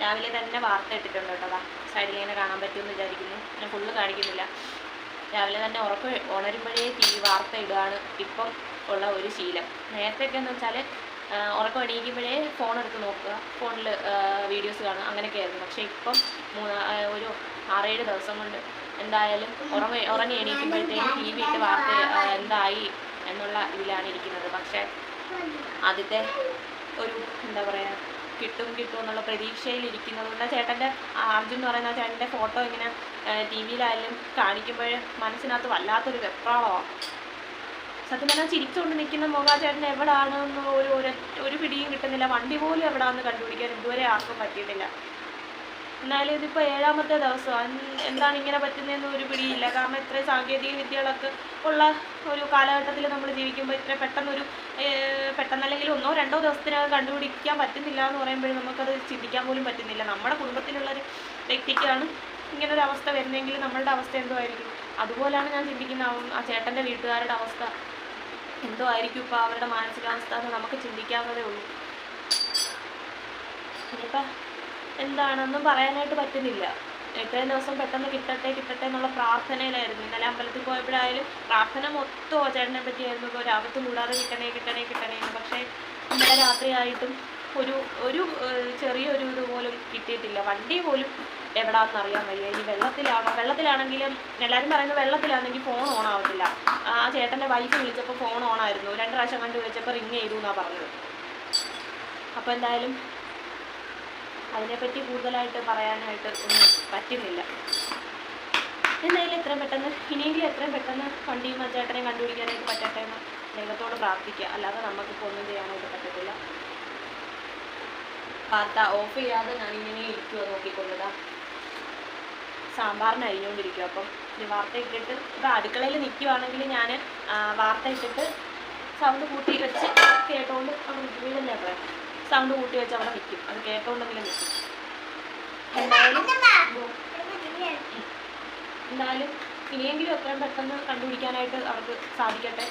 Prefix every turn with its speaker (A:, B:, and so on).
A: രാവിലെ തന്നെ വാർത്ത ഇട്ടിട്ടുണ്ട് കേട്ടോ. സൈഡിൽ ഇങ്ങനെ കാണാൻ പറ്റുമെന്ന് വിചാരിക്കുന്നു. ഞാൻ ഫുള്ള് കാണിക്കുന്നില്ല. രാവിലെ തന്നെ ഉറപ്പ് ഉണരുമ്പോഴേ ടി വി വാർത്ത ഇടുകയാണ് ഇപ്പം ഉള്ള ഒരു ശീലം. നേരത്തെയൊക്കെ എന്ന് വെച്ചാൽ ഉറക്കം എണീക്കുമ്പോഴേ ഫോൺ എടുത്ത് നോക്കുക. ഫോണിൽ വീഡിയോസ് കാണുക. അങ്ങനെയൊക്കെ ആയിരുന്നു. പക്ഷേ ഇപ്പം മൂന്ന് ഒരു ആറേഴ് ദിവസം കൊണ്ട് എന്തായാലും ഉറങ്ങ ഉറങ്ങി എണീക്കുമ്പോഴത്തേക്കും ടി വി ഇട്ട് വാർത്ത എന്തായി എന്നുള്ള ഇതിലാണ് ഇരിക്കുന്നത്. പക്ഷേ ആദ്യത്തെ ഒരു എന്താ പറയുക കിട്ടും കിട്ടും എന്നുള്ള പ്രതീക്ഷയിൽ ഇരിക്കുന്നത് കൊണ്ട് ചേട്ടന്റെ അർജുൻ എന്ന് പറയുന്ന ചേട്ടന്റെ ഫോട്ടോ ഇങ്ങനെ ടി വിയിലായാലും കാണിക്കുമ്പോൾ മനസ്സിനകത്ത് വല്ലാത്തൊരു വെപ്രാളമാണ് സത്യം പറഞ്ഞാൽ ചിരിച്ചുകൊണ്ട് നിൽക്കുന്ന മുഖാചേട്ടൻ ചേട്ടൻ എവിടാണെന്ന് ഒരു ഒരു- പിടിയും കിട്ടുന്നില്ല. വണ്ടി പോലും എവിടാന്ന് കണ്ടുപിടിക്കാൻ ഇതുവരെ ആർക്കും പറ്റിയിട്ടില്ല. എന്നാലും ഇതിപ്പോൾ ഏഴാമത്തെ ദിവസമാണ് എന്താണ് ഇങ്ങനെ പറ്റുന്നതെന്ന് ഒരു പിടിയില്ല. കാരണം ഇത്രയും സാങ്കേതിക വിദ്യകളൊക്കെ ഉള്ള ഒരു കാലഘട്ടത്തിൽ നമ്മൾ ജീവിക്കുമ്പോൾ ഇത്ര പെട്ടെന്നൊരു പെട്ടെന്നല്ലെങ്കിൽ ഒന്നോ രണ്ടോ ദിവസത്തിനകം കണ്ടുപിടിക്കാൻ പറ്റുന്നില്ല എന്ന് പറയുമ്പോഴും നമുക്കത് ചിന്തിക്കാൻ പോലും പറ്റുന്നില്ല. നമ്മുടെ കുടുംബത്തിലുള്ളൊരു വ്യക്തിക്കാണ് ഇങ്ങനൊരു അവസ്ഥ വരുന്നതെങ്കിൽ നമ്മളുടെ അവസ്ഥ എന്തോ ആയിരിക്കും. അതുപോലെയാണ് ഞാൻ ചിന്തിക്കുന്ന ആ- ചേട്ടന്റെ വീട്ടുകാരുടെ അവസ്ഥ. എന്തോ ആയിരിക്കും ഇപ്പോൾ അവരുടെ മാനസികാവസ്ഥ എന്ന് നമുക്ക് ചിന്തിക്കാവുന്നതേ ഉള്ളൂ. ഇനിയിപ്പോൾ എന്താണെന്നും പറയാനായിട്ട് പറ്റുന്നില്ല. ഇത്രയും ദിവസം പെട്ടെന്ന് കിട്ടട്ടെ കിട്ടട്ടെ എന്നുള്ള പ്രാർത്ഥനയിലായിരുന്നു. ഇന്നലെ അമ്പലത്തിൽ പോയപ്പോഴായാലും പ്രാർത്ഥന മൊത്തം ആ ചേട്ടനെ പറ്റിയായിരുന്നു. ഇപ്പോൾ രാപത്തും കൂടാതെ കിട്ടണേ കിട്ടണേ കിട്ടണേ എന്ന്. പക്ഷേ ഇന്നലെ രാത്രിയായിട്ടും ഒരു ഒരു ചെറിയൊരു ഇത് പോലും കിട്ടിയിട്ടില്ല. വണ്ടി പോലും എവിടാന്ന് അറിയാൻ വയ്യ. ഇനി വെള്ളത്തിലാണോ വെള്ളത്തിലാണെങ്കിലും എല്ലാവരും പറയുന്നത് വെള്ളത്തിലാണെങ്കിൽ ഫോൺ ഓൺ ആവത്തില്ല. ആ ചേട്ടന്റെ വൈഫ് വിളിച്ചപ്പോൾ ഫോൺ ഓൺ ആയിരുന്നു. രണ്ട് പ്രാവശ്യം കണ്ടു വിളിച്ചപ്പോൾ റിങ് ചെയ്തു എന്നാണ് പറഞ്ഞത്. അപ്പോൾ എന്തായാലും അതിനെപ്പറ്റി കൂടുതലായിട്ട് പറയാനായിട്ട് ഒന്നും പറ്റുന്നില്ല. എന്തായാലും എത്രയും പെട്ടെന്ന് ഇനിയെങ്കിലും എത്രയും പെട്ടെന്ന് വണ്ടിയും ആ ചേട്ടനെയും കണ്ടുപിടിക്കാനായിട്ട് പറ്റട്ടെ എന്ന് ദൈവത്തോട് പ്രാർത്ഥിക്കുക. അല്ലാതെ നമുക്കിപ്പോൾ ഒന്നും ചെയ്യാനായിട്ട് പറ്റത്തില്ല. വാർത്ത ഓഫ് ചെയ്യാതെ ഞാൻ ഇങ്ങനെ ഇരിക്കുക നോക്കിക്കൊണ്ടതാ. സാമ്പാറിന് അരിഞ്ഞുകൊണ്ടിരിക്കുക അപ്പം. ഒരു വാർത്ത ഇട്ടിട്ട് ഇപ്പം അടുക്കളയിൽ നിൽക്കുവാണെങ്കിൽ ഞാൻ വാർത്ത ഇട്ടിട്ട് സൗണ്ട് കൂട്ടി വെച്ച് കേട്ടോണ്ട് അവിടെ പറയാം സൗണ്ട് കൂട്ടി വെച്ച് അവിടെ നിൽക്കും അത് നിൽക്കും എന്തായാലും ഇനിയെങ്കിലും എത്രയും പെട്ടെന്ന് കണ്ടുപിടിക്കാനായിട്ട് അവർക്ക് സാധിക്കട്ടെ.